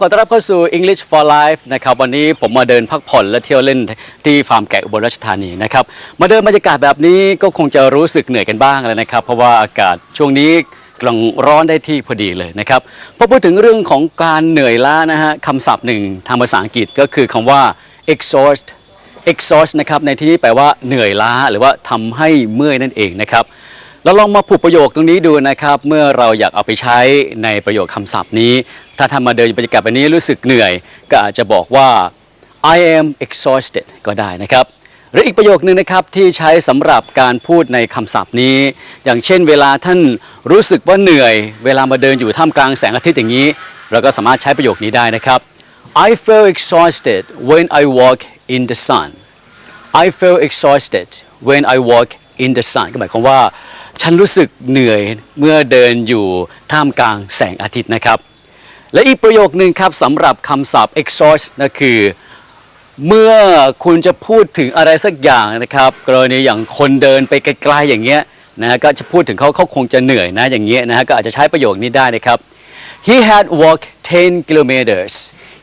ขอต้อนรับเข้าสู่ English for Life นะครับวันนี้ผมมาเดินพักผ่อนและเที่ยวเล่นที่ฟาร์มแกะอุบลราชธานีนะครับมาเดินบรรยากาศแบบนี้ก็คงจะรู้สึกเหนื่อยกันบ้างเลยนะครับ เพราะว่าอากาศช่วงนี้กำลังร้อนได้ที่พอดีเลยนะครับพอพูดถึงเรื่องของการเหนื่อยล้านะฮะคำศัพท์หนึ่งทางภาษาอังกฤษก็คือคำว่า exhaust exhaust นะครับในที่นี้แปลว่าเหนื่อยล้าหรือว่าทำให้เมื่อยนั่นเองนะครับ เราลองมาผูกประโยคตรงนี้ดูนะครับ เมื่อเราอยากเอาไปใช้ในประโยคคำศัพท์นี้ ถ้าทำมาเดินบรรยากาศแบบนี้รู้สึกเหนื่อย ก็อาจจะบอกว่า I am exhausted ก็ได้นะครับ หรืออีกประโยคนึงนะครับที่ใช้สำหรับการพูดในคำศัพท์นี้ อย่างเช่นเวลาท่านรู้สึกว่าเหนื่อย เวลามาเดินอยู่ท่ามกลางแสงอาทิตย์อย่างนี้ เราก็สามารถใช้ประโยคนี้ได้นะครับ I feel exhausted when I walk in the sun I feel exhausted when I walk in the sun ก็หมายความว่า ฉันรู้สึกเหนื่อยเมื่อเดินอยู่ท่ามกลางแสงอาทิตย์นะครับ และอีกประโยคหนึ่งครับสำหรับคำศัพท์ exhaust นั่นคือ เมื่อคุณจะพูดถึงอะไรสักอย่างนะครับ กรณีอย่างคนเดินไปไกลๆอย่างเงี้ยนะฮะก็จะพูดถึงเขาเขาคงจะเหนื่อยนะอย่างเงี้ยนะฮะก็อาจจะใช้ประโยคนี้ได้นะครับ He had walked 10 kilometers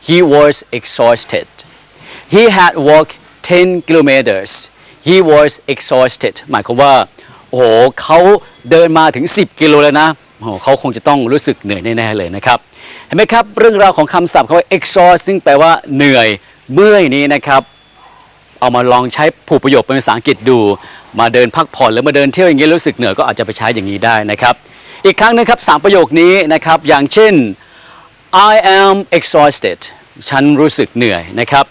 he was exhausted he had walked 10 kilometers he was exhausted หมายความว่า โอ้โหเขาเดินมาถึง 10 กิโลแล้วนะโอ้โหเขาคงจะต้องรู้สึกเหนื่อยแน่ๆเลยนะครับ เห็นไหมครับ เรื่องราวของคำศัพท์คำว่า exhaust ซึ่งแปลว่าเหนื่อยเมื่อยนี้นะครับ เอามาลองใช้ผูกประโยคเป็นภาษาอังกฤษดู มาเดินพักผ่อนหรือมาเดินเที่ยวอย่างนี้รู้สึกเหนื่อยก็อาจจะไปใช้อย่างนี้ได้นะครับ อีกครั้งหนึงครับสามประโยคนี้นะครับ อย่างเช่น I am exhausted ฉันรู้สึกเหนื่อยนะครับ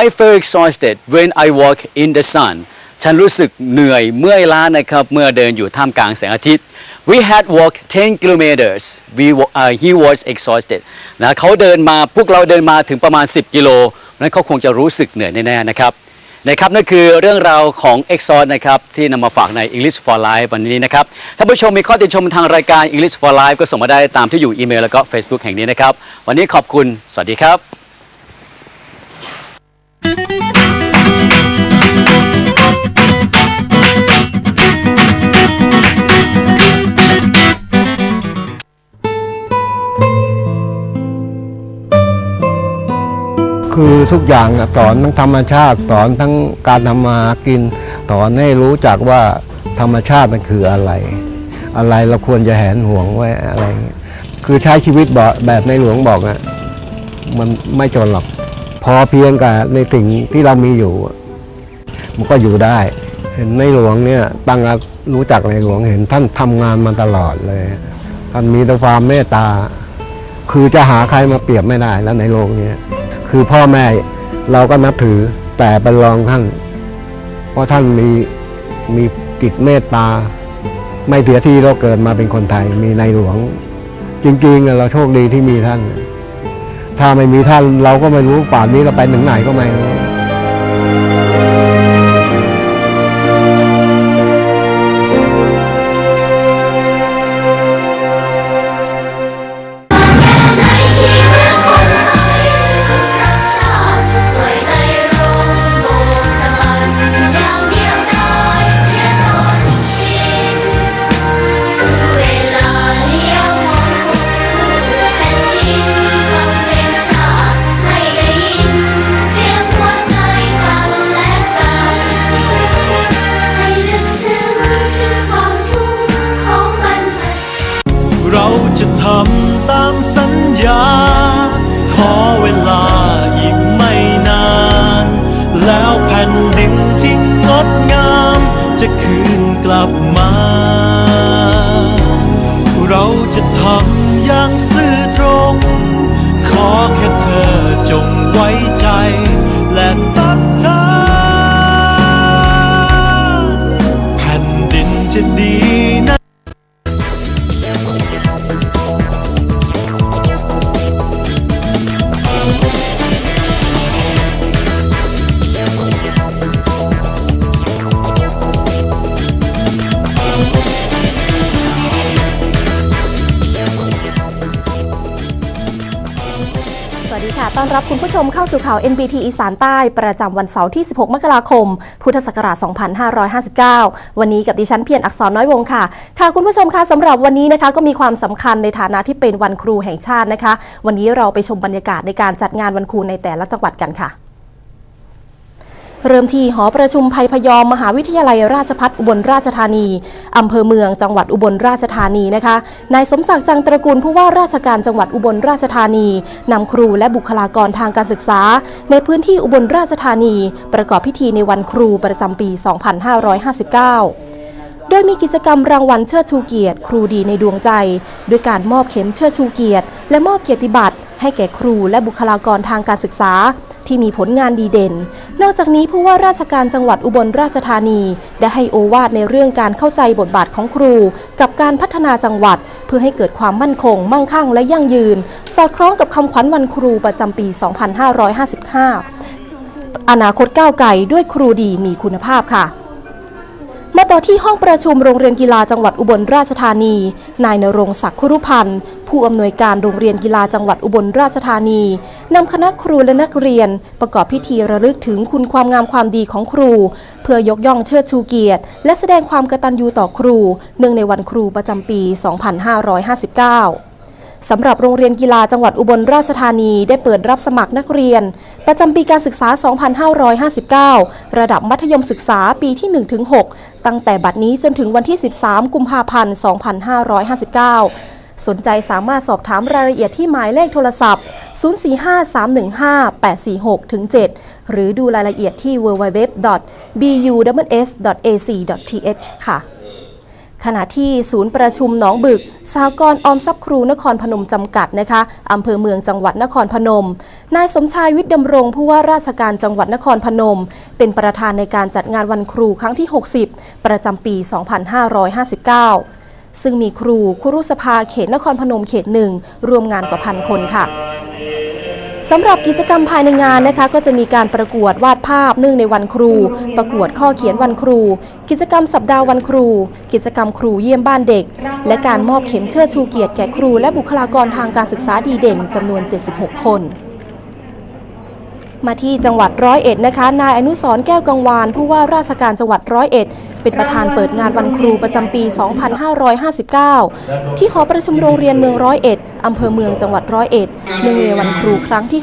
I feel exhausted when I walk in the sun ฉันรู้สึกเหนื่อยเมื่อยล้านะครับเมื่อเดินอยู่ท่ามกลางแสงอาทิตย์ We had walked 10 kilometers we uh, he was exhausted นะเขาเดินมาพวกเราเดินมาถึงประมาณ 10 กิโลนั้นเขาคงจะรู้สึกเหนื่อยแน่ๆนะครับนะครับนั่นคือเรื่องราวของ e x o n นะครับที่นำมาฝากใน English for Life วันนี้นะครับท่านผู้ชมมีข้อติชมทางรายการ English for Life ก็ส่งมาได้ตามที่อยู่อีเมลแล้วก็ Facebook แห่งนี้นะครับ วันนี้ขอบคุณ สวัสดีครับ คือทุกอย่างสอนทั้งธรรมชาติสอนทั้งการทำมากินสอนให้รู้จักว่าธรรมชาติมันคืออะไร อะไรเราควรจะแหนห่วงไว้อะไรเงี้ยคือใช้ชีวิตแบบในหลวงบอกอะมันไม่จนหรอก พอเพียงกับในสิ่งที่เรามีอยู่ มันก็อยู่ได้เห็นในหลวงเนี่ยตั้งรู้จักในหลวงเห็นท่านทำงานมาตลอดเลยท่านมีแต่ความเมตตา คือจะหาใครมาเปรียบไม่ได้แล้วในโลกนี้ คือพ่อแม่เราก็นับถือแต่เป็นรองท่าน เพราะท่านมีมีกิตเมตตา ไม่เสียที่เราเกิดมาเป็นคนไทย มีในหลวง จริงๆเราโชคดีที่มีท่าน ถ้าไม่มีท่านเราก็ไม่รู้ป่านนี้เราไปถึงไหนก็ไม่รู้ ค่ะต้อนรับคุณผู้ชมเข้าสู่ข่าว NBT อีสานใต้ ประจำวันเสาร์ที่ 16 มกราคม พุทธศักราช 2559 วันนี้กับดิฉันเพียรอักษรน้อยวงค่ะ ค่ะคุณผู้ชมคะสำหรับวันนี้นะคะก็มีความสำคัญในฐานะที่เป็นวันครูแห่งชาตินะคะ วันนี้เราไปชมบรรยากาศในการจัดงานวันครูในแต่ละจังหวัดกันค่ะ เริ่มที่หอประชุมภัยพยอม มหาวิทยาลัยราชพัฒอุบลราชธานี อำเภอเมืองจังหวัดอุบลราชธานีนะคะ นายสมศักดิ์จังตระกูลผู้ว่าราชการจังหวัดอุบลราชธานีนำครูและบุคลากรทางการศึกษา ในพื้นที่อุบลราชธานี ประกอบพิธีในวันครูประจำปี 2559โดยมีกิจกรรมรางวัลเชิดชูเกียรติ ครูดีในดวงใจด้วยการมอบเข็มเชิดชูเกียรติ และมอบเกียรติบัตรให้แก่ครูและบุคลากรทางการศึกษา ที่มีผลงานดีเด่น นอกจากนี้ผู้ว่าราชการจังหวัดอุบลราชธานี ได้ให้โอวาทในเรื่องการเข้าใจบทบาทของครู กับการพัฒนาจังหวัด เพื่อให้เกิดความมั่นคง มั่งคั่งและยั่งยืน สอดคล้องกับคำขวัญวันครูประจำปี 2555 อนาคตก้าวไกลด้วยครูดีมีคุณภาพค่ะ มาต่อที่ห้องประชุมโรงเรียนกีฬาจังหวัดอุบลราชธานี นายนรงศักดิ์คุรุพันธ์ ผู้อำนวยการโรงเรียนกีฬาจังหวัดอุบลราชธานีนำคณะครูและนักเรียน ประกอบพิธีระลึกถึงคุณความงามความดีของครู เพื่อยกย่องเชิดชูเกียรติ และแสดงความกตัญญูต่อครู เนื่องในวันครูประจำปี 2559 สำหรับโรงเรียนกีฬาจังหวัดอุบลราชธานีได้เปิดรับสมัครนักเรียน ประจำปีการศึกษา 2559 ระดับมัธยมศึกษาปีที่ 1-6 ตั้งแต่บัดนี้จนถึงวันที่ 13 กุมภาพันธ์ 2559 สนใจสามารถสอบถามรายละเอียดที่หมายเลขโทรศัพท์ 045-315-846-7 หรือดูรายละเอียดที่ www.buss.ac.th ค่ะ ขณะที่ศูนย์ประชุมหนองบึกสหกรออมทรัพย์ครูนครพนมจำกัดนะคะอำเภอเมืองจังหวัดนครพนม นายสมชายวิทย์ดำรงผู้ว่าราชการจังหวัดนครพนม เป็นประธานในการจัดงานวันครูครั้งที่ 60 ประจำปี 2559 ซึ่งมีครูครุสภาเขตนครพนมเขตหนึ่งรวมงานกว่าพันคนค่ะ สำหรับกิจกรรมภายในงานนะคะ ก็จะมีการประกวดวาดภาพเนื่องในวันครู ประกวดข้อเขียนวันครู กิจกรรมสัปดาห์วันครู กิจกรรมครูเยี่ยมบ้านเด็ก และการมอบเข็มเชิดชูเกียรติแก่ครู และบุคลากรทางการศึกษาดีเด่นจำนวน 76 คนมาที่จังหวัดร้อยเอ็ดนะคะ นายอนุสรแก้วกังวานผู้ว่าราชการจังหวัดร้อยเอ็ด เป็นประธานเปิดงานวันครูประจำปี 2559 ที่หอประชุมโรงเรียนเมืองร้อยเอ็ดอำเภอเมืองจังหวัดร้อยเอ็ดเนื่องในวันครูครั้งที่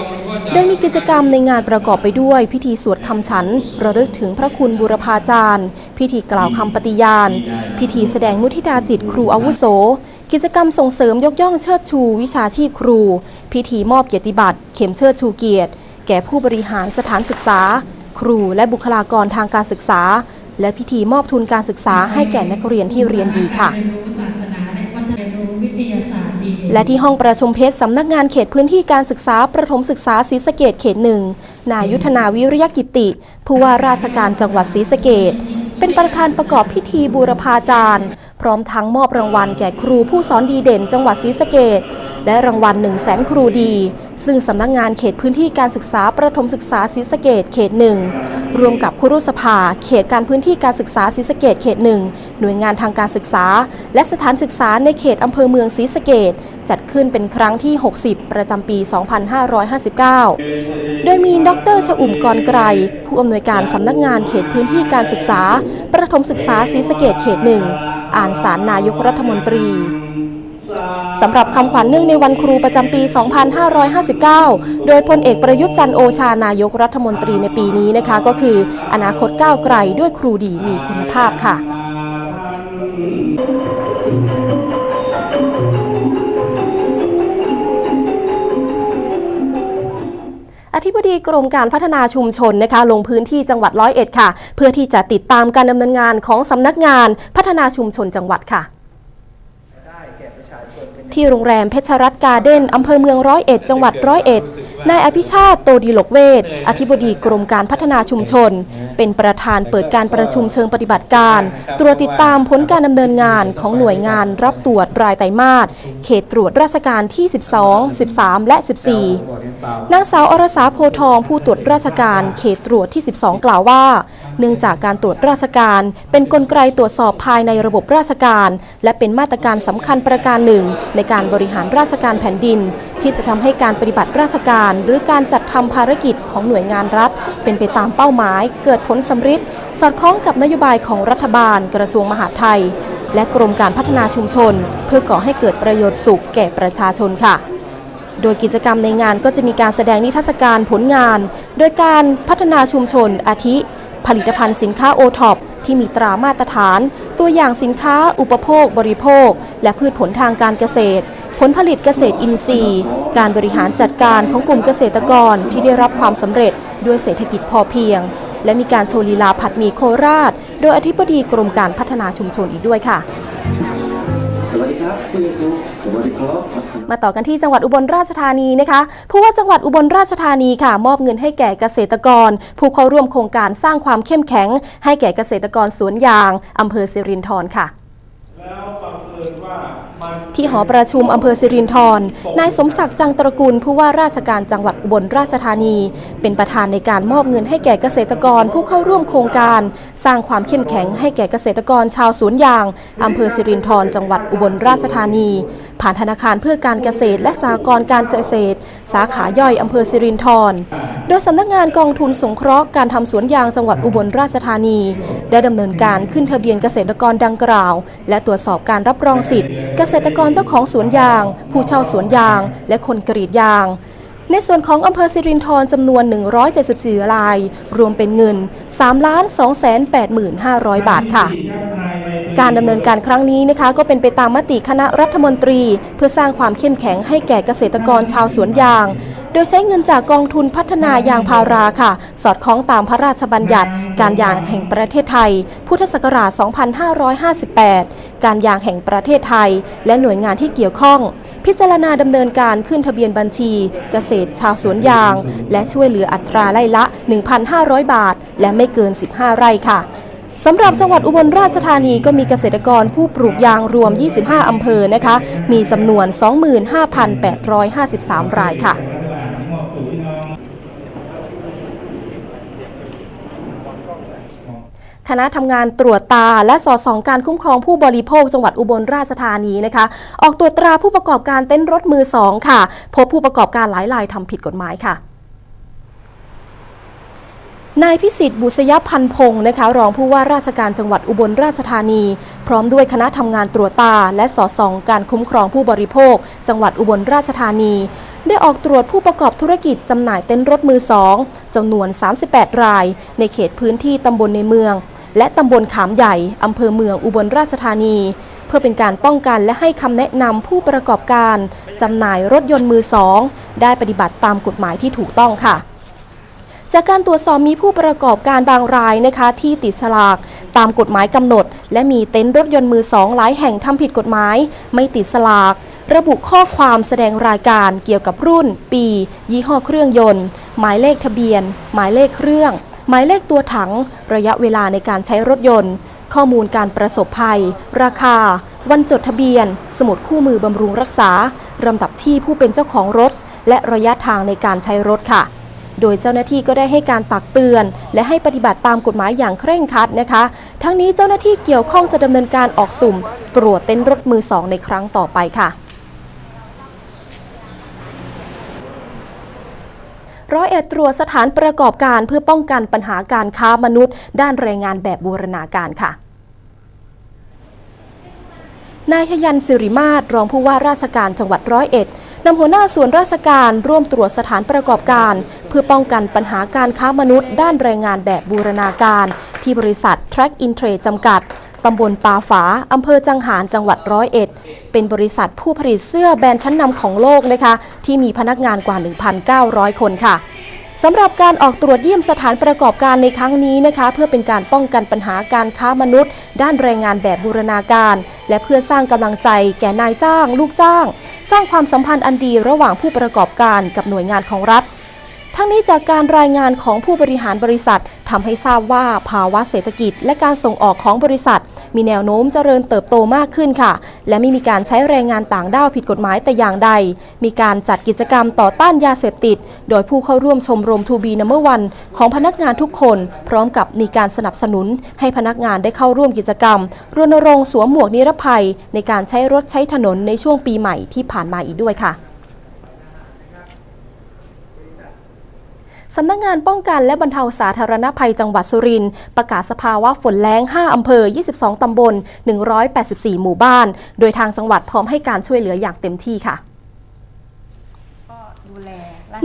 60 โดยมีกิจกรรมในงานประกอบไปด้วยพิธีสวดคำฉัน ระลึกถึงพระคุณบุรพาจารย์ พิธีกล่าวคำปฏิญาณ พิธีแสดงมุทิตาจิตครูอาวุโสกิจกรรมส่งเสริมยกย่องเชิดชู วิชาชีพครู พิธีมอบเกียรติบัตร เข็มเชิดชูเกียรติ แก่ผู้บริหารสถานศึกษา ครูและบุคลากรทางการศึกษา และพิธีมอบทุนการศึกษาให้แก่นักเรียนที่เรียนดีค่ะ และที่ห้องประชุมเพชรสำนักงานเขตพื้นที่การศึกษาประถมศึกษาศรีสะเกดเขตหนึ่งนายยุทธนาวิริยกิติ ผู้ว่าราชการจังหวัดศรีสะเกดเป็นประธานประกอบพิธีบูรพาจารย์ พร้อมทั้งมอบรางวัลแก่ครูผู้สอนดีเด่นจังหวัดศรีสะเกดและรางวัล1 0 0 0 0แสนครูดี ซึ่งสำนักงานเขตพื้นที่การศึกษาประถมศึกษาศรีสะเกดเขตหนึ่งรวมกับครุสภา เขตการพื้นที่การศึกษาศรีสะเกดเขตหนึ่งหน่วยงานทางการศึกษา และสถานศึกษาในเขตอำเภอเมืองศรีสะเกดจัดขึ้นเป็นครั้งที่ 60 ประจำปี 2559 โดยมีดรชอุ่มกรไกร ผู้อำนวยการสำนักงานเขตพื้นที่การศึกษา ประถมศึกษาศรีสะเกดเขตหนึ่ง อ่านสารนายกรัฐมนตรีสำหรับคำขวัญเนื่องในวันครูประจำปี 2559 โดยพลเอกประยุทธ์จันโอชานายกรัฐมนตรีในปีนี้นะคะ ก็คืออนาคตก้าวไกลด้วยครูดีมีคุณภาพค่ะ อธิบดีกรมการพัฒนาชุมชนนะคะลงพื้นที่จังหวัดร้อยเอ็ดค่ะ เพื่อที่จะติดตามการดำเนินงานของสำนักงานพัฒนาชุมชนจังหวัดค่ะที่โรงแรมเพชรรัตน์การ์เด้นอำเภอเมืองร้อยเอ็ดจังหวัดร้อยเอ็ดนายอภิชาติโตดีหลกเวทอธิบดีกรมการพัฒนาชุมชน เป็นประธานเปิดการประชุมเชิงปฏิบัติการ ตรวจติดตามผลการดำเนินงานของหน่วยงานรับตรวจรายไตรมาสเขตตรวจราชการที่ 12 13 และ 14 นางสาวอรสาโพทองผู้ตรวจราชการเขตตรวจที่ 12 กล่าวว่า เนื่องจากการตรวจราชการ เป็นกลไกตรวจสอบภายในระบบราชการ และเป็นมาตรการสำคัญประการหนึ่ง ในการบริหารราชการแผ่นดิน ที่จะทำให้การปฏิบัติราชการ หรือการจัดทำภารกิจของหน่วยงานรัฐ เป็นไปตามเป้าหมาย เกิดผลสำฤทธิ์สอดคล้องกับนโยบายของรัฐบาล กระทรวงมหาดไทย และกรมการพัฒนาชุมชน เพื่อก่อให้เกิดประโยชน์สุขแก่ประชาชนค่ะ โดยกิจกรรมในงานก็จะมีการแสดงนิทรรศการผลงาน โดยการพัฒนาชุมชนอาทิ ผลิตภัณฑ์สินค้าโอท็อปที่มีตรามาตรฐาน ตัวอย่างสินค้าอุปโภคบริโภค และพืชผลทางการเกษตร ผลผลิตเกษตรอินทรีย์ การบริหารจัดการของกลุ่มเกษตรกรที่ได้รับความสำเร็จด้วยเศรษฐกิจพอเพียง และมีการโชว์ลีลาผัดหมี่โคราช โดยอธิบดีกรมการพัฒนาชุมชนอีกด้วยค่ะสวัสดีครับคุณยิสุสวัสดีครับ มาต่อกันที่จังหวัดอุบลราชธานีนะคะผู้ว่าจังหวัดอุบลราชธานีค่ะ มอบเงินให้แก่เกษตรกร ผู้เข้าร่วมโครงการสร้างความเข้มแข็ง ให้แก่เกษตรกรสวนยางอำเภอสิรินธรค่ะ ที่หอประชุมอำเภอสิรินธรนายสมศักดิ์จังตระกูลผู้ว่าราชการจังหวัดอุบลราชธานี เป็นประธานในการมอบเงินให้แก่เกษตรกรผู้เข้าร่วมโครงการ สร้างความเข้มแข็งให้แก่เกษตรกรชาวสวนยางอำเภอสิรินธรจังหวัดอุบลราชธานี ผ่านธนาคารเพื่อการเกษตรและสหกรณ์การเกษตร สาขาย่อยอำเภอสิรินธรโดยสำนักงานกองทุนสงเคราะห์การทำสวนยางจังหวัดอุบลราชธานี ได้ดำเนินการขึ้นทะเบียนเกษตรกรดังกล่าว และตรวจสอบการรับรองสิทธิ์เกษตรกรเจ้าของสวนยาง ผู้เช่าสวนยาง และคนกรีดยาง ในส่วนของอำเภอสิรินธรจำนวน 174 ราย รวมเป็นเงิน 3 2 8 5 0 0 บาทค่ะ การดำเนินการครั้งนี้นะคะ ก็เป็นไปตามมติคณะรัฐมนตรี เพื่อสร้างความเข้มแข็งให้แก่เกษตรกรชาวสวนยาง โดยใช้เงินจากกองทุนพัฒนายางพาราค่ะ สอดคล้องตามพระราชบัญญัติ การยางแห่งประเทศไทย พุทธศักราช 2558 การยางแห่งประเทศไทย และหน่วยงานที่เกี่ยวข้อง พิจารณาดำเนินการขึ้นทะเบียนบัญชี เกษตรชาวสวนยาง และช่วยเหลืออัตราไร่ละ 1,500 บาท และไม่เกิน 15 ไร่ค่ะ สำหรับจังหวัดอุบลราชธานีก็มีเกษตรกรผู้ปลูกยางรวม 25 อำเภอนะคะ มีจำนวน 25,853 รายค่ะคณะทำงานตรวจตาและสอดส่องการคุ้มครองผู้บริโภคจังหวัดอุบลราชธานีนะคะ ออกตรวจตราผู้ประกอบการเต้นรถมือสองค่ะ พบผู้ประกอบการหลายรายทำผิดกฎหมายค่ะ นายพิสิทธิ์บุษยพันธ์พงศ์นะคะรองผู้ว่าราชการจังหวัดอุบลราชธานี พร้อมด้วยคณะทำงานตรวจตา และสอดส่องการคุ้มครองผู้บริโภค จังหวัดอุบลราชธานี ได้ออกตรวจผู้ประกอบธุรกิจจำหน่ายเต็นท์รถมือสองจำนวน 38 ราย ในเขตพื้นที่ตำบลในเมือง และตำบลขามใหญ่อำเภอเมืองอุบลราชธานี เพื่อเป็นการป้องกันและให้คำแนะนำผู้ประกอบการจำหน่ายรถยนต์มือสองได้ปฏิบัติตามกฎหมายที่ถูกต้องค่ะ จากการตรวจสอบมีผู้ประกอบการบางรายนะคะที่ติดสลากตามกฎหมายกำหนด และมีเต็นท์รถยนต์มือสองหลายแห่งทำผิดกฎหมาย ไม่ติดสลาก ระบุข้อความแสดงรายการเกี่ยวกับรุ่น ปี ยี่ห้อเครื่องยนต์ หมายเลขทะเบียน หมายเลขเครื่อง หมายเลขตัวถัง ระยะเวลาในการใช้รถยนต์ ข้อมูลการประสบภัย ราคา วันจดทะเบียน สมุดคู่มือบำรุงรักษาลำดับที่ผู้เป็นเจ้าของรถ และระยะทางในการใช้รถค่ะ โดยเจ้าหน้าที่ก็ได้ให้การตักเตือน และให้ปฏิบัติตามกฎหมายอย่างเคร่งครัดนะคะ ทั้งนี้เจ้าหน้าที่เกี่ยวข้องจะดำเนินการออกสุ่ม ตรวจเต้นรถมือสองในครั้งต่อไปค่ะร้อยเอ็ดตรวจสถานประกอบการเพื่อป้องกันปัญหาการค้ามนุษย์ ด้านแรงงานแบบบูรณาการค่ะ นายชยันสิริมาศรองผู้ว่าราชการจังหวัดร้อยเอ็ดนำหัวหน้าส่วนราชการร่วมตรวจสถานประกอบการ เพื่อป้องกันปัญหาการค้ามนุษย์ ด้านแรงงานแบบบูรณาการ ที่บริษัท Track in Trade จำกัดตำบลปาฝาอำเภอจังหารจังหวัดร้อยเอ็ด เป็นบริษัทผู้ผลิตเสื้อแบรนด์ชั้นนำของโลกนะคะ ที่มีพนักงานกว่า 1,900 คนค่ะ สำหรับการออกตรวจเยี่ยมสถานประกอบการในครั้งนี้นะคะ เพื่อเป็นการป้องกันปัญหาการค้ามนุษย์ ด้านแรงงานแบบบูรณาการ และเพื่อสร้างกำลังใจแก่นายจ้าง ลูกจ้าง สร้างความสัมพันธ์อันดีระหว่างผู้ประกอบการกับหน่วยงานของรัฐ ทั้งนี้จากการรายงานของผู้บริหารบริษัททำให้ทราบว่าภาวะเศรษฐกิจ และการส่งออกของบริษัท มีแนวโน้มเจริญเติบโตมากขึ้นค่ะ และไม่มีการใช้แรงงานต่างด้าวผิดกฎหมายแต่อย่างใด มีการจัดกิจกรรมต่อต้านยาเสพติด โดยผู้เข้าร่วมชมรมทูบีนัมเบอร์วันของพนักงานทุกคน พร้อมกับมีการสนับสนุน ให้พนักงานได้เข้าร่วมกิจกรรมรณรงค์สวมหมวกนิรภัย ในการใช้รถใช้ถนนในช่วงปีใหม่ที่ผ่านมาอีกด้วยค่ะ สำนักงงานป้องกันและบรรเทาสาธารณภัยจังหวัดสุรินทร์ประกาศสภาวะฝนแล้ง 5 อำเภอ 22 ตำบล 184 หมู่บ้าน โดยทางจังหวัดพร้อมให้การช่วยเหลืออย่างเต็มที่ค่ะ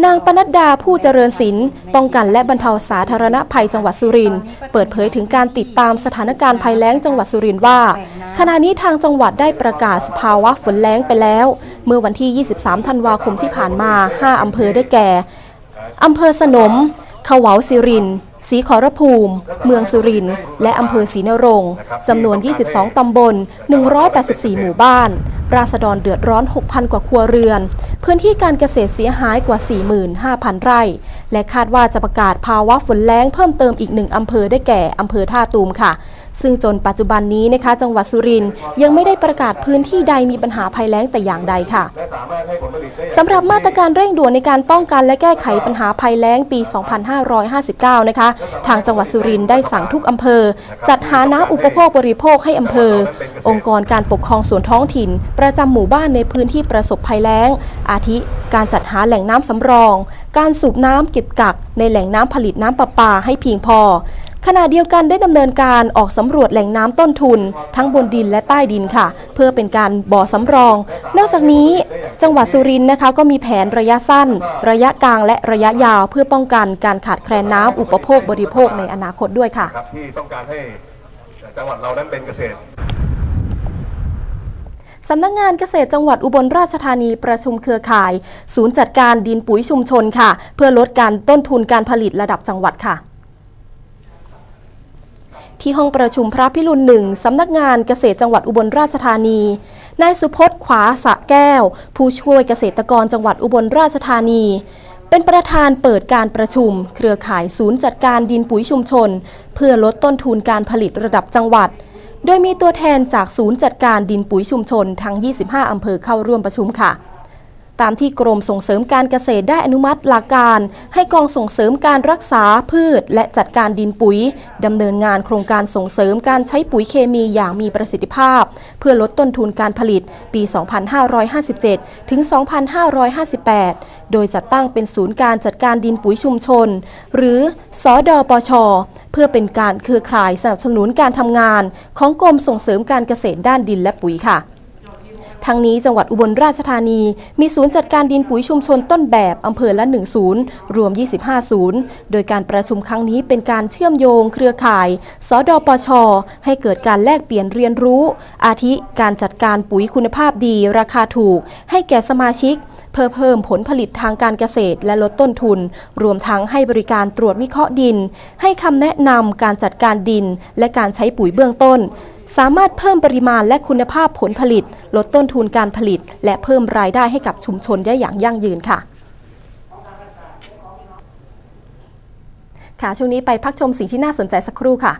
นางปนัดดาผู้เจริญศิลป์ป้องกันและบรรเทาสาธารณภัยจังหวัดสุรินทร์เปิดเผยถึงการติดตามสถานการณ์ภัยแล้งจังหวัดสุรินทร์ว่า ขณะนี้ทางจังหวัดได้ประกาศสภาวะฝนแล้งไปแล้ว เมื่อวันที่ 23 ธันวาคมที่ผ่านมา 5 อำเภอได้แก่ อำเภอสนมเขาวาสิรินทร์ ศรีขอรภูมิ เมืองสุรินทร์และอำเภอศรีนรงค์จำนวน 22 ตำบล 184 หมู่บ้าน ราษฎรเดือดร้อน 6,000 กว่าครัวเรือน พื้นที่การเกษตรเสียหายกว่า 45,000 ไร่ และคาดว่าจะประกาศภาวะฝนแล้งเพิ่มเติมอีกหนึ่งอำเภอได้แก่อำเภอท่าตูมค่ะ ซึ่งจนปัจจุบันนี้นะคะ จังหวัดสุรินทร์ยังไม่ได้ประกาศพื้นที่ใดมีปัญหาภัยแล้งแต่อย่างใดค่ะสำหรับมาตรการเร่งด่วนในการป้องกันและแก้ไขปัญหาภัยแล้งปี 2559 นะคะทางจังหวัดสุรินทร์ได้สั่งทุกอำเภอ จัดหาน้ำอุปโภคบริโภคให้อำเภอ องค์กรการปกครองส่วนท้องถิ่น ประจำหมู่บ้านในพื้นที่ประสบภัยแล้ง อาทิ การจัดหาแหล่งน้ำสำรอง การสูบน้ำเก็บกักในแหล่งน้ำผลิตน้ำประปาให้เพียงพอ ขณะเดียวกันได้ดำเนินการออกสำรวจแหล่งน้ำต้นทุน ทั้งบนดินและใต้ดินค่ะ เพื่อเป็นการบ่อสำรอง นอกจากนี้จังหวัดสุรินทร์นะคะ ก็มีแผนระยะสั้น ระยะกลางและระยะยาวเพื่อป้องกันการขาดแคลนน้ำอุปโภคบริโภคในอนาคตด้วยค่ะครับที่ต้องการให้จังหวัดเรานั้นเป็นเกษตรสำนักงงานเกษตรจังหวัดอุบลราชธานีประชุมเครือข่าย ศูนย์จัดการดินปุ๋ยชุมชนค่ะ เพื่อลดการต้นทุนการผลิตระดับจังหวัดค่ะ ที่ห้องประชุมพระพิรุณหนึ่งสำนักงานเกษตรจังหวัดอุบลราชธานี นายสุพจน์ขวาสะแก้ว ผู้ช่วยเกษตรกรจังหวัดอุบลราชธานี เป็นประธานเปิดการประชุม เครือข่ายศูนย์จัดการดินปุ๋ยชุมชน เพื่อลดต้นทุนการผลิตระดับจังหวัด โดยมีตัวแทนจากศูนย์จัดการดินปุ๋ยชุมชนทั้ง 25 อำเภอเข้าร่วมประชุมค่ะ ตามที่กรมส่งเสริมการเกษตรได้อนุมัติหลักการ ให้กองส่งเสริมการรักษาพืช และจัดการดินปุ๋ยดำเนินงานโครงการส่งเสริมการใช้ปุ๋ยเคมีอย่างมีประสิทธิภาพ เพื่อลดต้นทุนการผลิตปี 2557 ถึง 2558 โดยจัดตั้งเป็นศูนย์การจัดการดินปุ๋ยชุมชน หรือสอดอปช เพื่อเป็นการเครือข่ายสนับสนุนการทำงาน ของกรมส่งเสริมการเกษตรด้านดินและปุ๋ยค่ะ ทั้งนี้จังหวัดอุบลราชธานี มีศูนย์จัดการดินปุ๋ยชุมชนต้นแบบอำเภอละ 1 ศูนย์รวม 25 ศูนย์ โดยการประชุมครั้งนี้เป็นการเชื่อมโยงเครือข่าย สดปช ให้เกิดการแลกเปลี่ยนเรียนรู้ อาทิการจัดการปุ๋ยคุณภาพดี ราคาถูก ให้แก่สมาชิกเพื่อเพิ่มผลผลิตทางการเกษตรและลดต้นทุน รวมทั้งให้บริการตรวจวิเคราะห์ดิน ให้คำแนะนำการจัดการดิน และการใช้ปุ๋ยเบื้องต้น สามารถเพิ่มปริมาณและคุณภาพผลผลิต ลดต้นทุนการผลิต และเพิ่มรายได้ให้กับชุมชนได้อย่างยั่งยืนค่ะ ค่ะช่วงนี้ไปพักชมสิ่งที่น่าสนใจสักครู่ค่ะ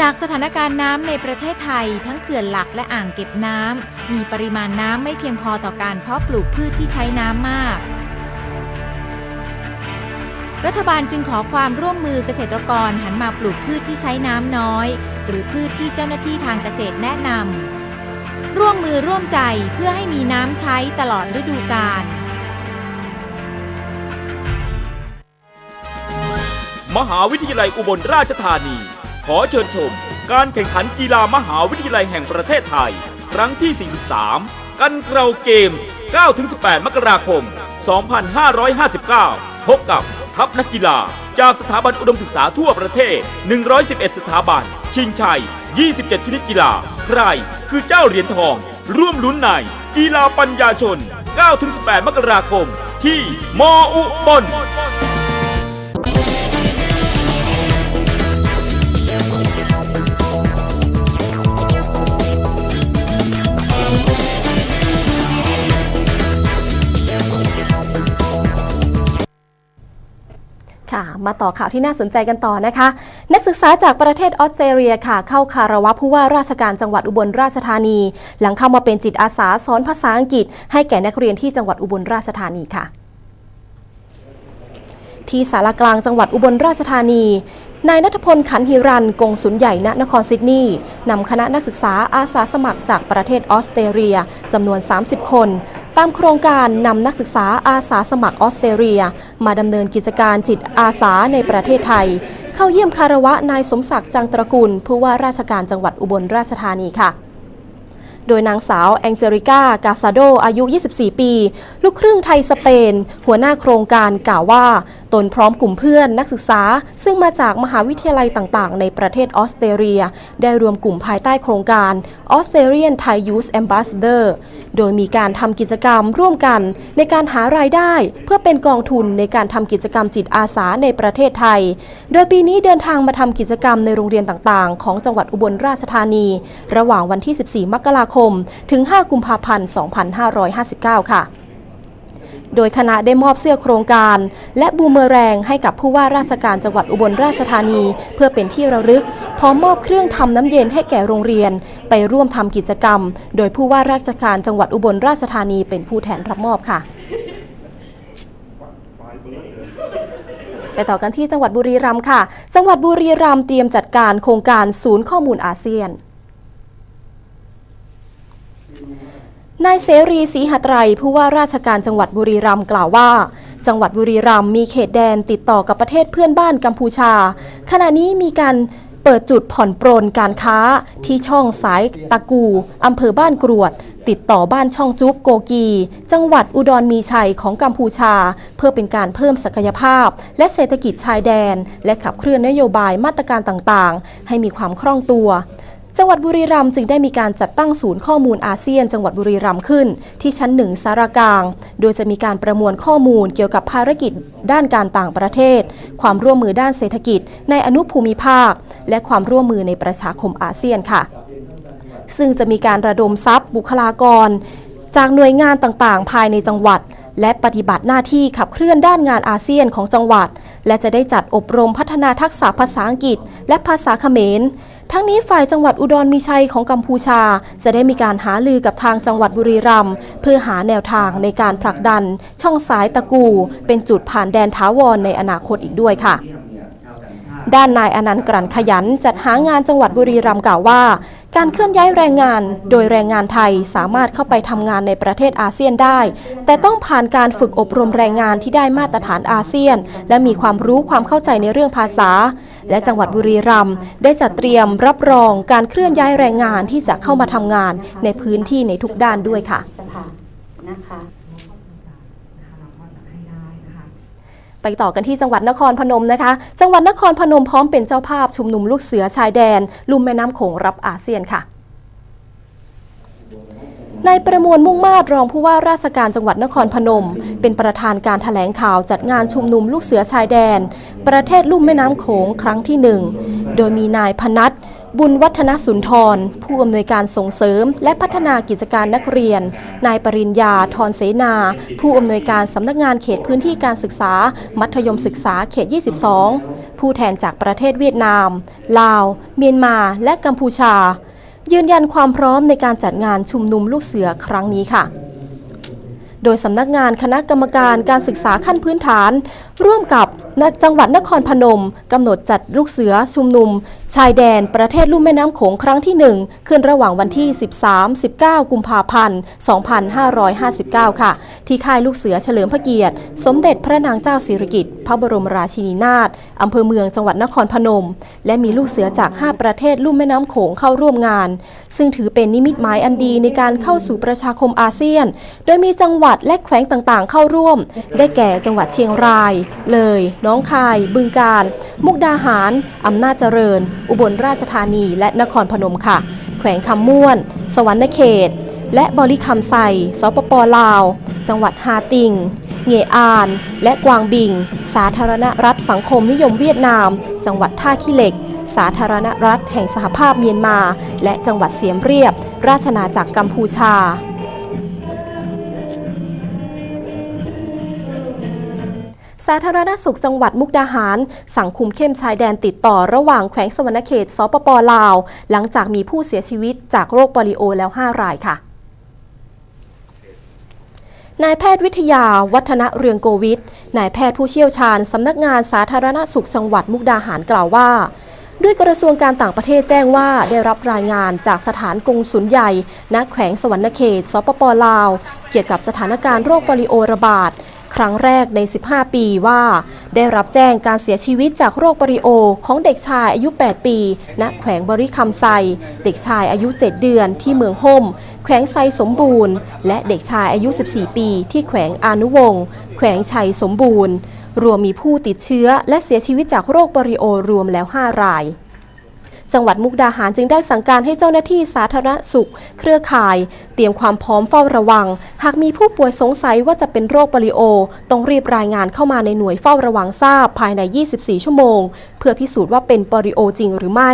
จากสถานการณ์น้ำในประเทศไทย ทั้งเขื่อนหลักและอ่างเก็บน้ำมีปริมาณน้ำไม่เพียงพอต่อการเพาะปลูกพืชที่ใช้น้ำมาก รัฐบาลจึงขอความร่วมมือเกษตรกรหันมาปลูกพืชที่ใช้น้ำน้อย หรือพืชที่เจ้าหน้าที่ทางเกษตรแนะนำร่วมมือร่วมใจเพื่อให้มีน้ำใช้ตลอดฤดูกาลมหาวิทยาลัยอุบลราชธานี ขอเชิญชม การแข่งขันกีฬามหาวิทยาลัยแห่งประเทศไทย ครั้งที่ 43 กันเกลาเกมส์ 9-18 มกราคม 2559 พบกับทัพนักกีฬา จากสถาบันอุดมศึกษาทั่วประเทศ 111 สถาบัน ชิงชัย 27 ชนิดกีฬา ใครคือเจ้าเหรียญทอง ร่วมลุ้นในกีฬาปัญญาชน 9-18 มกราคม ที่มอุบล มาต่อข่าวที่น่าสนใจกันต่อนะคะ นักศึกษาจากประเทศออสเตรเลียค่ะ เข้าคารวะผู้ว่าราชการจังหวัดอุบลราชธานี หลังเข้ามาเป็นจิตอาสาสอนภาษาอังกฤษ ให้แก่นักเรียนที่จังหวัดอุบลราชธานีค่ะ ที่สารกลางจังหวัดอุบลราชธานี นายนัทพลขันหิรันกงสุลใหญ่ณนครซิดนีย์นำคณะนักศึกษาอาสาสมัครจากประเทศออสเตรเลียจำนวน 30 คน ตามโครงการนำนักศึกษาอาสาสมัครออสเตรเลีย มาดำเนินกิจการจิตอาสาในประเทศไทย เข้าเยี่ยมคารวะนายสมศักดิ์จังตระกูลผู้ว่าราชการจังหวัดอุบลราชธานีค่ะโดยนางสาวแองเจริก้ากาซาโดอายุ 24 ปี ลูกครึ่งไทยสเปน หัวหน้าโครงการกล่าวว่า ตนพร้อมกลุ่มเพื่อนนักศึกษา ซึ่งมาจากมหาวิทยาลัยต่างๆ ในประเทศออสเตรเลีย ได้รวมกลุ่มภายใต้โครงการ Australian Thai Youth Ambassador โดยมีการทำกิจกรรมร่วมกันในการหารายได้ เพื่อเป็นกองทุนในการทำกิจกรรมจิตอาสาในประเทศไทย โดยปีนี้เดินทางมาทำกิจกรรมในโรงเรียนต่างๆ ของจังหวัดอุบลราชธานี ระหว่างวันที่ 14 มกราคม ถึง 5 กุมภาพันธ์ 2559 ค่ะ โดยคณะได้มอบเสื้อโครงการ และบูมเมอแรงให้กับผู้ว่าราชการจังหวัดอุบลราชธานี เพื่อเป็นที่ระลึก พร้อมมอบเครื่องทำน้ำเย็นให้แก่โรงเรียน ไปร่วมทำกิจกรรม โดยผู้ว่าราชการจังหวัดอุบลราชธานีเป็นผู้แทนรับมอบค่ะ ไปต่อกันที่จังหวัดบุรีรัมย์ค่ะ จังหวัดบุรีรัมย์เตรียมจัดการโครงการศูนย์ข้อมูลอาเซียน นายเสรีศรีหไตรผู้ว่าราชการจังหวัดบุรีรัมย์กล่าวว่า จังหวัดบุรีรัมย์มีเขตแดนติดต่อกับประเทศเพื่อนบ้านกัมพูชา ขณะนี้มีการเปิดจุดผ่อนปรนการค้าที่ช่องสายตะกูอำเภอบ้านกรวด ติดต่อบ้านช่องจุ๊บโกกี จังหวัดอุดรมีชัยของกัมพูชา เพื่อเป็นการเพิ่มศักยภาพ และเศรษฐกิจชายแดน และขับเคลื่อนนโยบายมาตรการต่างๆ ให้มีความคล่องตัว จังหวัดบุรีรัมย์จึงได้มีการจัดตั้งศูนย์ข้อมูลอาเซียน จังหวัดบุรีรัมย์ขึ้น ที่ชั้นหนึ่งสารกลาง โดยจะมีการประมวลข้อมูลเกี่ยวกับภารกิจด้านการต่างประเทศ ความร่วมมือด้านเศรษฐกิจ ในอนุภูมิภาค และความร่วมมือในประชาคมอาเซียนค่ะ ซึ่งจะมีการระดมทรัพย์ บุคลากร จากหน่วยงานต่างๆ ภายในจังหวัดและปฏิบัติหน้าที่ขับเคลื่อนด้านงานอาเซียนของจังหวัด และจะได้จัดอบรมพัฒนาทักษะภาษาอังกฤษ และภาษาเขมร ทั้งนี้ฝ่ายจังหวัดอุดรมีชัยของกัมพูชา จะได้มีการหาลือกับทางจังหวัดบุรีรัมย์เพื่อหาแนวทางในการผลักดัน ช่องสายตะกู เป็นจุดผ่านแดนท้าวรในอนาคตอีกด้วยค่ะ ด้านนายอนันต์กลั่นขยัน จัดหางานจังหวัดบุรีรัมย์กล่าวว่า การเคลื่อนย้ายแรงงาน โดยแรงงานไทยสามารถเข้าไปทำงานในประเทศอาเซียนได้ แต่ต้องผ่านการฝึกอบรมแรงงานที่ได้มาตรฐานอาเซียน และมีความรู้ความเข้าใจในเรื่องภาษา และจังหวัดบุรีรัมย์ได้จัดเตรียมรับรองการเคลื่อนย้ายแรงงานที่จะเข้ามาทำงานในพื้นที่ในทุกด้านด้วยค่ะนะคะ ไปต่อกันที่จังหวัดนครพนมนะคะ จังหวัดนครพนมพร้อมเป็นเจ้าภาพชุมนุมลูกเสือชายแดน ลุ่มแม่น้ำโขงรับอาเซียนค่ะนายประมวลมุ่งมาตรรองผู้ว่าราชการจังหวัดนครพนม เป็นประธานการถแถลงข่าวจัดงานชุมนุมลูกเสือชายแดน ประเทศลุ่มแม่น้ำโขงครั้งที่หนึ่งโดยมีนายพนัท บุญวัฒนสุนทร ผู้อำนวยการส่งเสริม และพัฒนากิจการนักเรียน นายปริญญาทรเสนา ผู้อำนวยการสำนักงานเขตพื้นที่การศึกษา มัธยมศึกษาเขต 22 ผู้แทนจากประเทศเวียดนาม ลาว เมียนมา และกัมพูชา ยืนยันความพร้อมในการจัดงานชุมนุมลูกเสือครั้งนี้ค่ะ โดยสำนักงานคณะกรรมการการศึกษาขั้นพื้นฐาน ร่วมกับจังหวัดนครพนมกำหนดจัดลูกเสือชุมนุม ชายแดนประเทศลุ่มแม่น้ำโขงครั้งที่ 1 ขึ้นระหว่างวันที่ 13-19 กุมภาพันธ์ 2559 ค่ะ ที่ค่ายลูกเสือเฉลิมพระเกียรติ สมเด็จพระนางเจ้าสิริกิติ์พระบรมราชินีนาถอำเภอเมืองจังหวัดนครพนม และมีลูกเสือจาก 5 ประเทศลุ่มแม่น้ำโขงเข้าร่วมงาน ซึ่งถือเป็นนิมิตหมายอันดีในการเข้าสู่ประชาคมอาเซียน โดยมีจังหวัดและแขวงต่างๆ เข้าร่วม ได้แก่จังหวัดเชียงราย เลย น้องคาย บึงกาฬมุกดาหาร อำนาจเจริญ อุบลราชธานี และนครพนมค่ะ แขวงคำม่วน สวรรณเขต และบริคำไซสปปลาว จังหวัดฮาติงเงอาน และกวางบิง สาธารณรัฐสังคมนิยมเวียดนาม จังหวัดท่าขี้เหล็ก สาธารณรัฐแห่งสหภาพเมียนมา และจังหวัดเสียมเรียบ ราชนาจักรกัมพูชา สาธารณสุขจังหวัดมุกดาหาร สั่งคุมเข้มชายแดนติดต่อระหว่างแขวงสวรรณเขตสปปลาว หลังจากมีผู้เสียชีวิตจากโรคโปลิโอแล้ว 5 รายค่ะนายแพทย์วิทยาวัฒนะเรืองโกวิทนายแพทย์ผู้เชี่ยวชาญสำนักงานสาธารณสุขจังหวัดมุกดาหารกล่าวว่าด้วยกระทรวงการต่างประเทศแจ้งว่าได้รับรายงานจากสถานกงสุลใหญ่ณแขวงสวรรณเขต สปปลาว เกี่ยวกับสถานการณ์โรคโปลิโอระบาด ครั้งแรกใน 15 ปีว่า ได้รับแจ้งการเสียชีวิตจากโรคปลิโอของเด็กชายอายุ 8 ปี ณ แขวงบริคำไซ เด็กชายอายุ 7 เดือนที่เมืองห่ม แขวงไซสมบูรณ์ และเด็กชายอายุ 14 ปี ที่แขวงอนุวงศ์ แขวงชัยสมบูรณ์ รวมมีผู้ติดเชื้อและเสียชีวิตจากโรคปลิโอรวมแล้ว 5 ราย จังหวัดมุกดาหารจึงได้สั่งการให้เจ้าหน้าที่สาธารณสุข เครือข่าย เตรียมความพร้อมเฝ้าระวัง หากมีผู้ป่วยสงสัยว่าจะเป็นโรคปลิโอ ต้องรีบรายงานเข้ามาในหน่วยเฝ้าระวังทราบภายใน 24 ชั่วโมง เพื่อพิสูจน์ว่าเป็นปลิโอจริงหรือไม่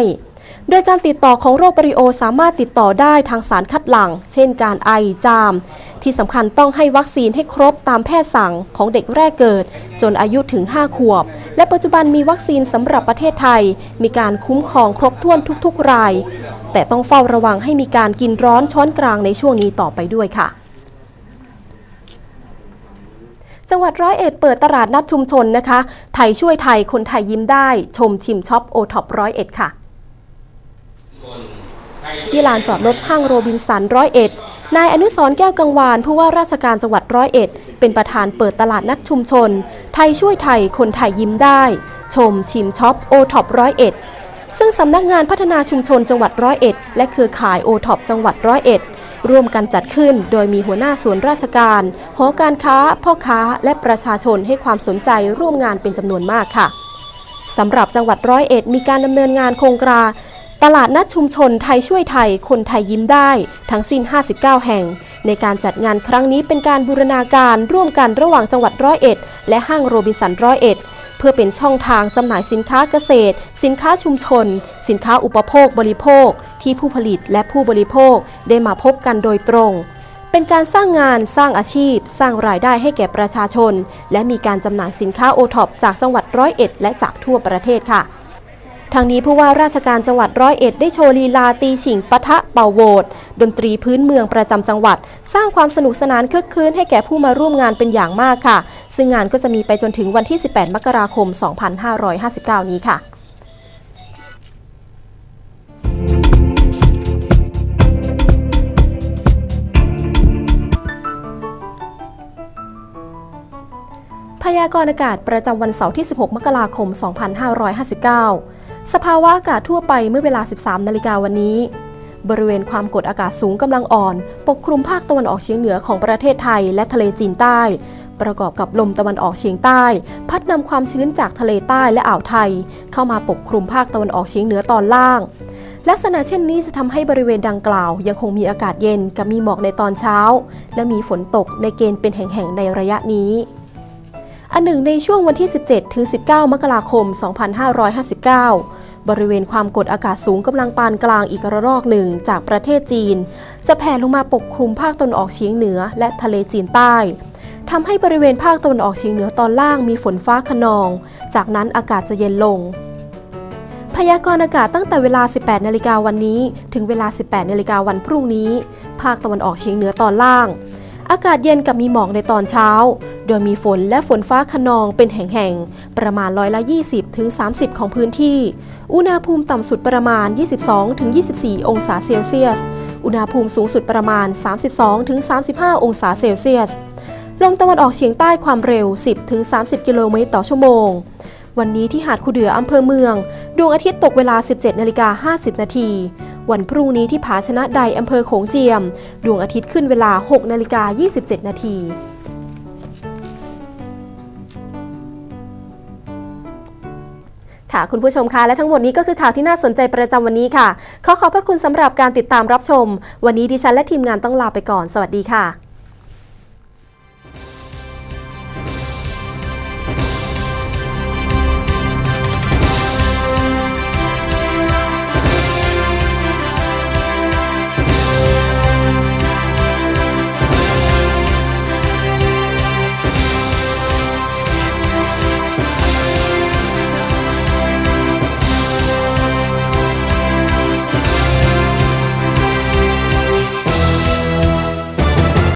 โดยการติดต่อของโรคปลิโอสามารถติดต่อได้ทางสารคัดหลั่ง เช่นการไอจาม ที่สำคัญต้องให้วัคซีนให้ครบตามแพทย์สั่งของเด็กแรกเกิด จนอายุถึง 5 ขวบ และปัจจุบันมีวัคซีนสำหรับประเทศไทย มีการคุ้มครองครบถ้วนทุกๆ ราย แต่ต้องเฝ้าระวังให้มีการกินร้อนช้อนกลางในช่วงนี้ต่อไปด้วยค่ะจังหวัดร้อยเอ็ดเปิดตลาดนัดชุมชนนะคะ ไทยช่วยไทยคนไทยยิ้มได้ ชมชิมช็อปโอท็อปร้อยเอ็ดค่ะ ที่ลานจอดรถห้างโรบินสันร้อยเอ็ดนายอนุสรแก้วกังวานผู้ว่าราชการจังหวัดร้อยเอ็ด เป็นประธานเปิดตลาดนัดชุมชน ไทยช่วยไทยคนไทยยิ้มได้ ชมชิมช็อปโอท็อปร้อยเอ็ดซึ่งสำนักงานพัฒนาชุมชนจังหวัดร้อยเอ็ด และเครือข่ายโอท็อปจังหวัดร้อยเอ็ด ร่วมกันจัดขึ้น โดยมีหัวหน้าส่วนราชการหอการค้า พ่อค้า และประชาชนให้ความสนใจร่วมงานเป็นจำนวนมากค่ะสำหรับจังหวัดร้อยเอ็ดมีการดำเนินงานโครงการ ตลาดนัดชุมชนไทยช่วยไทย คนไทยยิ้มได้ ทั้งสิ้น 59 แห่ง ในการจัดงานครั้งนี้เป็นการบูรณาการร่วมกันระหว่างจังหวัดร้อยเอ็ด และห้างโรบินสันร้อยเอ็ดเพื่อเป็นช่องทางจำหน่ายสินค้าเกษตร สินค้าชุมชน สินค้าอุปโภคบริโภค ที่ผู้ผลิตและผู้บริโภคได้มาพบกันโดยตรง เป็นการสร้างงานสร้างอาชีพ สร้างรายได้ให้แก่ประชาชน และมีการจำหน่ายสินค้าโอท็อปจากจังหวัดร้อยเอ็ดและจากทั่วประเทศค่ะ ทางนี้ผู้ว่าราชการจังหวัดร้อยเอ็ดได้โชว์ลีลาตีฉิงปะทะเป่าโวดดนตรีพื้นเมืองประจำจังหวัด สร้างความสนุกสนานคึกคืนให้แก่ผู้มาร่วมงานเป็นอย่างมากค่ะ ซึ่งงานก็จะมีไปจนถึงวันที่ 18 มกราคม 2559 นี้ค่ะพยากรณ์อากาศประจำวันเสาร์ที่ 16 มกราคม 2559 สภาวะอากาศทั่วไปเมื่อเวลา 13 นาฬิกาวันนี้ บริเวณความกดอากาศสูงกำลังอ่อน ปกคลุมภาคตะวันออกเฉียงเหนือของประเทศไทยและทะเลจีนใต้ ประกอบกับลมตะวันออกเฉียงใต้ พัดนำความชื้นจากทะเลใต้และอ่าวไทย เข้ามาปกคลุมภาคตะวันออกเฉียงเหนือตอนล่าง ลักษณะเช่นนี้จะทำให้บริเวณดังกล่าว ยังคงมีอากาศเย็นกับมีหมอกในตอนเช้า และมีฝนตกในเกณฑ์เป็นแห่งๆในระยะนี้ อันหนึ่งในช่วงวันที่ 17 ถึง 19 มกราคม 2559 บริเวณความกดอากาศสูงกำลังปานกลางอีกระลอกหนึ่งจากประเทศจีน จะแผ่ลงมาปกคลุมภาคตะวันออกเฉียงเหนือและทะเลจีนใต้ทำให้บริเวณภาคตะวันออกเฉียงเหนือตอนล่างมีฝนฟ้าขนอง จากนั้นอากาศจะเย็นลง พยากรณ์อากาศตั้งแต่เวลา 18 นาฬิกาวันนี้ ถึงเวลา 18 นาฬิกาวันพรุ่งนี้ ภาคตะวันออกเฉียงเหนือตอนล่าง อากาศเย็นกับมีหมอกในตอนเช้า โดยมีฝนและฝนฟ้าขนองเป็นแห่งๆ ประมาณร้อยละ 20ถึง30 ของพื้นที่ อุณหภูมิต่ำสุดประมาณ 22ถึง24 องศาเซลเซียส อุณหภูมิสูงสุดประมาณ 32ถึง35 องศาเซลเซียส ลมตะวันออกเฉียงใต้ความเร็ว 10ถึง30 กิโลเมตรต่อชั่วโมงวันนี้ที่หาดคูเดืออำเภอเมือง ดวงอาทิตย์ตกเวลา 17นาฬิกา50 นาที วันพรุ่งนี้ที่ผาชนะใดอำเภอโขงเจียม ดวงอาทิตย์ขึ้นเวลา 6 นาฬิกา 27 นาทีค่ะคุณผู้ชมคะและทั้งหมดนี้ก็คือข่าวที่น่าสนใจประจำวันนี้ค่ะ ขอขอบพระคุณสำหรับการติดตามรับชม วันนี้ดิฉันและทีมงานต้องลาไปก่อน สวัสดีค่ะ